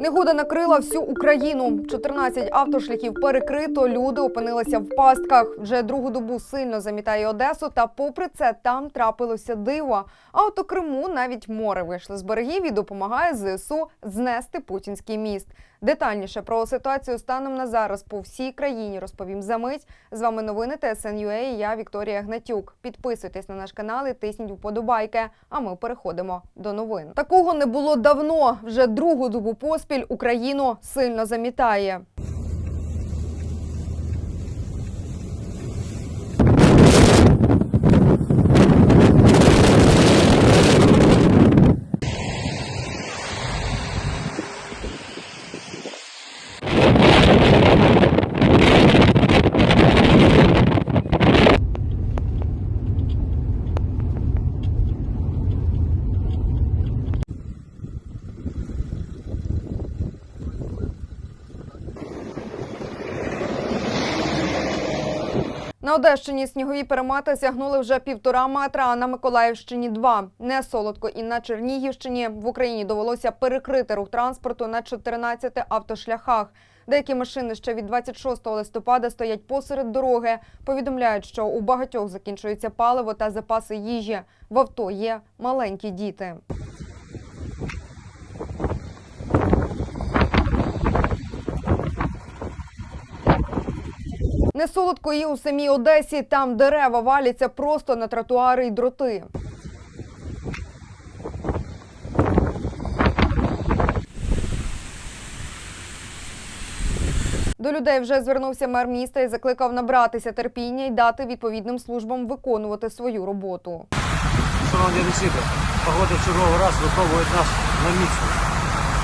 Негода накрила всю Україну. 14 автошляхів перекрито. Люди опинилися в пастках. Вже другу добу сильно замітає Одесу. Та, попри це, там трапилося диво. А от у Криму навіть море вийшло з берегів і допомагає ЗСУ знести путінський міст. Детальніше про ситуацію станом на зараз по всій країні розповім за мить. З вами новини ТСНЮА і я Вікторія Гнатюк. Підписуйтесь на наш канал і тисніть вподобайки. А ми переходимо до новин. Такого не було давно. Вже другу добу поспіль Україну сильно замітає. На Одещині снігові перемати сягнули вже півтора метра, а на Миколаївщині два. Не солодко і на Чернігівщині в Україні довелося перекрити рух транспорту на 14 автошляхах. Деякі машини ще від 26 листопада стоять посеред дороги. Повідомляють, що у багатьох закінчується паливо та запаси їжі. В авто є маленькі діти. Не солодко і у самій Одесі. Там дерева валяться просто на тротуари й дроти. До людей вже звернувся мер міста і закликав набратися терпіння і дати відповідним службам виконувати свою роботу. Шановні одесити, погода в черговий раз випробує нас на міцність.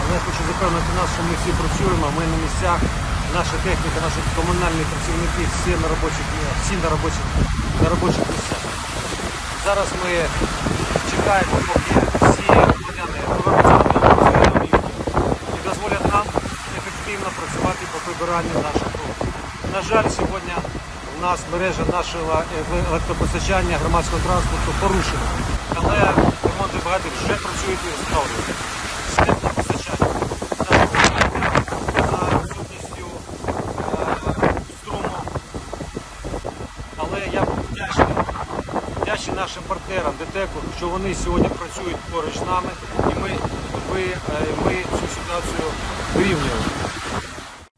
Але я хочу запевнити нас, що ми всі працюємо, ми на місцях, наша техніка, наші комунальні працівники всі на робочих, всі на робочих, на робочих місцях. Зараз ми чекаємо, поки всі громадяни повернуться в і дозволять нам ефективно працювати по прибиранню наших рук. На жаль, сьогодні у нас мережа нашого е, електропостачання громадського транспорту порушена. Але ремонтні бригади вже працюють і справді. З теплопостачання. За відсутністю е, струму. Але я вдячний, вдячний нашим партнерам ДТЕКу, що вони сьогодні працюють поруч з нами і ми, ви, е, ми цю ситуацію вирівнюємо.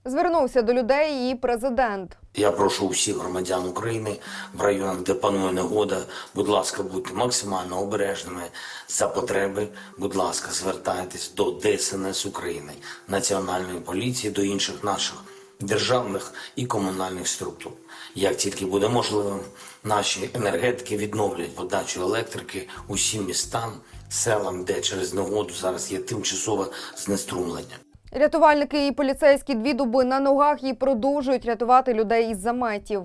Звернувся до людей і президент. Я прошу усіх громадян України в районах, де панує негода, будь ласка, будьте максимально обережними за потреби. Будь ласка, звертайтесь до ДСНС України, Національної поліції, до інших наших державних і комунальних структур. Як тільки буде можливим, наші енергетики відновлять подачу електрики усім містам, селам, де через негоду зараз є тимчасове знеструмлення. Рятувальники і поліцейські дві доби на ногах і продовжують рятувати людей із заметів.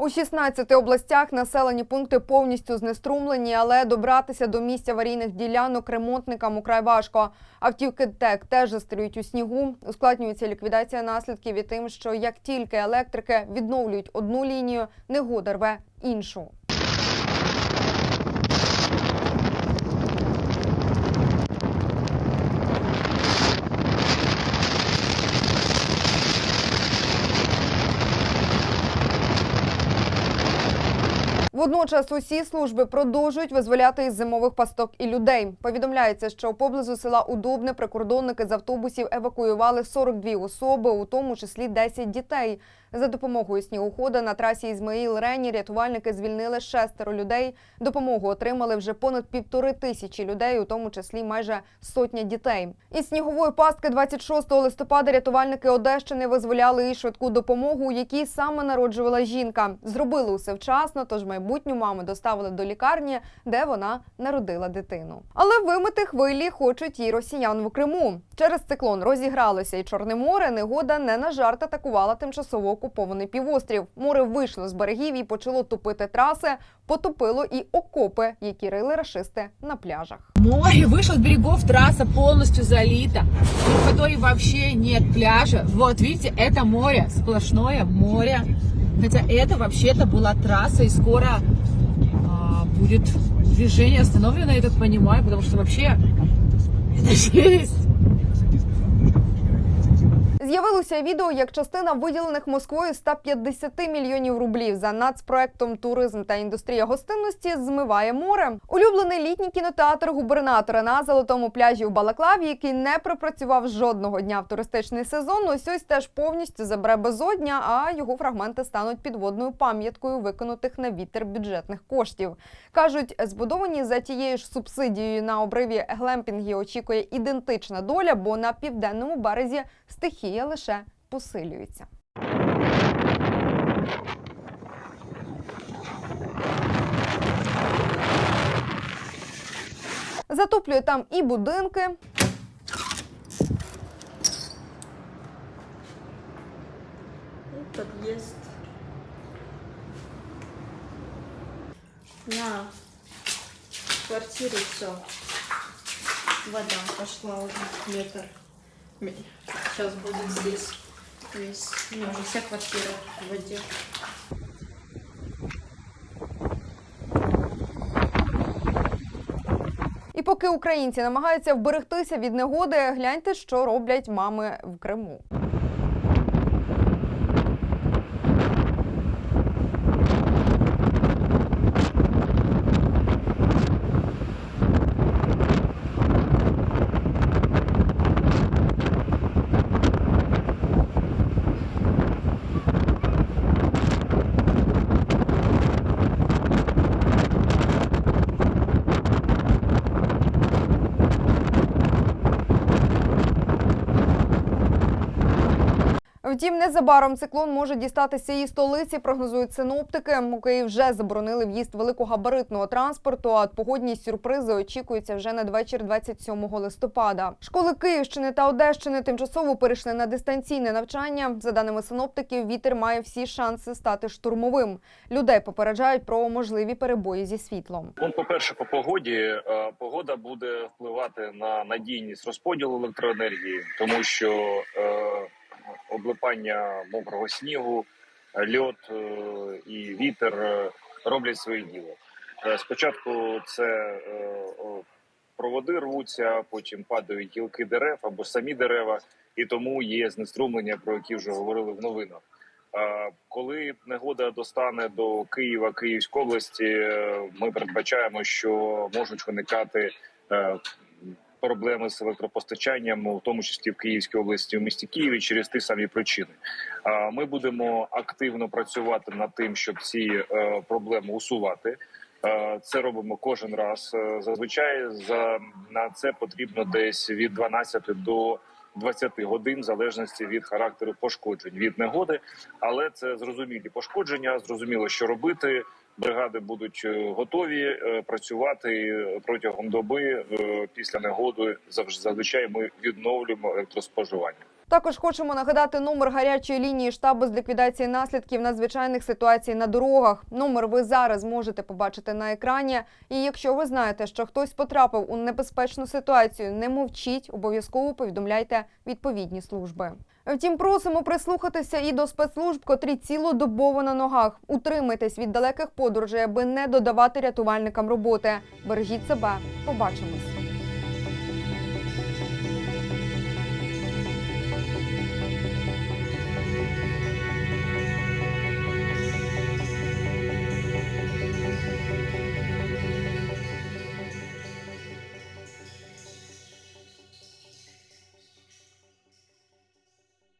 У 16 областях населені пункти повністю знеструмлені, але добратися до місць аварійних ділянок ремонтникам украй важко. Автівки ТЕК теж застрюють у снігу. Ускладнюється ліквідація наслідків і тим, що як тільки електрики відновлюють одну лінію, негода рве іншу. Водночас усі служби продовжують визволяти із зимових пасток і людей. Повідомляється, що поблизу села Удобне прикордонники з автобусів евакуювали 42 особи, у тому числі 10 дітей. За допомогою снігохода на трасі Ізмаїл Рені рятувальники звільнили шестеро людей. Допомогу отримали вже понад півтори тисячі людей, у тому числі майже сотня дітей. Із снігової пастки 26 листопада рятувальники Одещини визволяли і швидку допомогу, якій саме народжувала жінка. Зробили усе вчасно, тож майбутню маму доставили до лікарні, де вона народила дитину. Але вимити хвилі хочуть і росіян в Криму. Через циклон розігралося і Чорне море. Негода не на жарт атакувала тимчасово окупований півострів. Море вийшло з берегів і почало топити траси, потопило і окопи, які рили рашисти на пляжах. Море вышло с берегов, трасса полностью залита, в которой вообще нет пляжа. Вот видите, это море, сплошное море. Хотя это вообще-то была трасса, и скоро а, будет движение остановлено, я так понимаю, потому что вообще это жесть. З'явилося відео, як частина виділених Москвою 150 мільйонів рублів за нацпроектом туризм та індустрія гостинності змиває море. Улюблений літній кінотеатр губернатора на золотому пляжі у Балаклаві, який не пропрацював жодного дня в туристичний сезон. Ось ось теж повністю забере безодня, а його фрагменти стануть підводною пам'яткою виконутих на вітер бюджетних коштів. кажуть, збудовані за тією ж субсидією на обриві глемпінгі очікує ідентична доля, бо на південному березі стихія лише посилюється. Затоплює там і будинки, подъезд. На квартиру все. Вода пошла уже метр. Сейчас будет здесь весь. Ну, уже вся квартира в воде. І поки українці намагаються вберегтися від негоди, гляньте, що роблять мами в Криму. Втім, незабаром циклон може дістатися і столиці, прогнозують синоптики. У Київ вже заборонили в'їзд великогабаритного транспорту. А погодні сюрпризи очікуються вже на вечір 27 листопада. Школи Київщини та Одещини тимчасово перейшли на дистанційне навчання. За даними синоптиків, вітер має всі шанси стати штурмовим. Людей попереджають про можливі перебої зі світлом. Ну, по-перше, по погоді Е, погода буде впливати на надійність розподілу електроенергії, тому що е, облипання мокрого снігу, льот е, і вітер е, роблять своє діло. Е, спочатку це проводи рвуться, потім падають гілки дерев або самі дерева, і тому є знеструмлення, про які вже говорили в новинах. Коли негода достане до Києва, Київської області, ми передбачаємо, що можуть виникати проблеми з електропостачанням, у тому числі в Київській області, в місті Києві, через ті самі причини. Ми будемо активно працювати над тим, щоб ці е, проблеми усувати. Це робимо кожен раз. Е, Зазвичай за на це потрібно десь від 12 до 20 годин, в залежності від характеру пошкоджень від негоди. Але це зрозумілі пошкодження. Зрозуміло, що робити. Бригади будуть е, готові е, працювати е, протягом доби після негоди. Зазвичай ми відновлюємо електроспоживання. Також хочемо нагадати номер гарячої лінії штабу з ліквідації наслідків надзвичайних ситуацій на дорогах. Номер ви зараз можете побачити на екрані. І якщо ви знаєте, що хтось потрапив у небезпечну ситуацію, не мовчіть, обов'язково повідомляйте відповідні служби. Втім, просимо прислухатися і до спецслужб, котрі цілодобово на ногах. Утримайтесь від далеких подорожей, аби не додавати рятувальникам роботи. Бережіть себе. Побачимось.